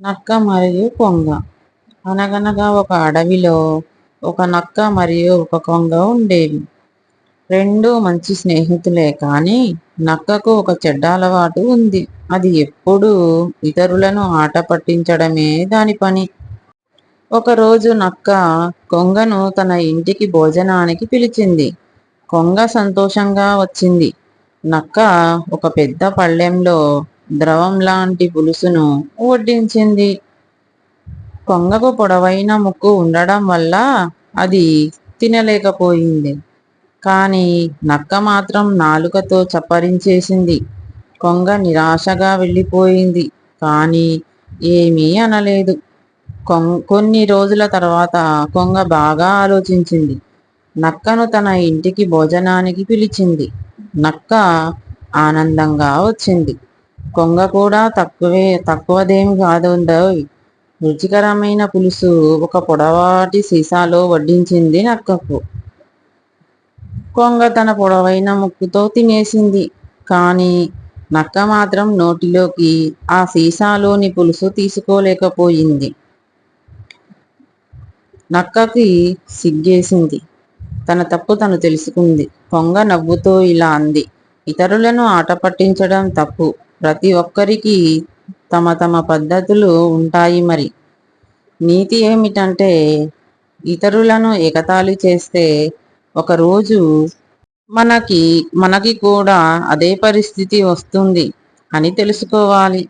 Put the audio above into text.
నక్క మరియు కొంగ. అనగనగా ఒక అడవిలో ఒక నక్క మరియు ఒక కొంగ ఉండేవి. రెండు మంచి స్నేహితులే కానీ నక్కకు ఒక చెడ్డ అలవాటు ఉంది. అది ఎప్పుడూ ఇతరులను ఆట పట్టించడమే దాని పని. ఒకరోజు నక్క కొంగను తన ఇంటికి భోజనానికి పిలిచింది. కొంగ సంతోషంగా వచ్చింది. నక్క ఒక పెద్ద పళ్ళెంలో ద్రవం లాంటి పులుసును వడ్డించింది. కొంగకు పొడవైన ముక్కు ఉండడం వల్ల అది తినలేకపోయింది. కానీ నక్క మాత్రం నాలుకతో చప్పరించేసింది. కొంగ నిరాశగా వెళ్ళిపోయింది. కానీ ఏమీ అనలేదు. కొన్ని రోజుల తర్వాత కొంగ బాగా ఆలోచించింది. నక్కను తన ఇంటికి భోజనానికి పిలిచింది. నక్క ఆనందంగా వచ్చింది. కొంగ కూడా తక్కువే తక్కువదేమి కాదుండోయ్ రుచికరమైన పులుసు ఒక పొడవాటి సీసాలో వడ్డించింది నక్కకు. కొంగ తన పొడవైన ముక్కుతో తినేసింది. కానీ నక్క మాత్రం నోటిలోకి ఆ సీసాలోని పులుసు తీసుకోలేకపోయింది. నక్కకి సిగ్గేసింది. తన తప్పు తను తెలుసుకుంది. కొంగ నవ్వుతో ఇలా అంది. ఇతరులను ఆట పట్టించడం తప్పు. ప్రతి ఒక్కరికి తమ తమ పద్ధతులు ఉంటాయి మరి. నీతి ఏమిటంటే ఇతరులను ఎగతాళి చేస్తే ఒకరోజు మనకి మనకి కూడా అదే పరిస్థితి వస్తుంది అని తెలుసుకోవాలి.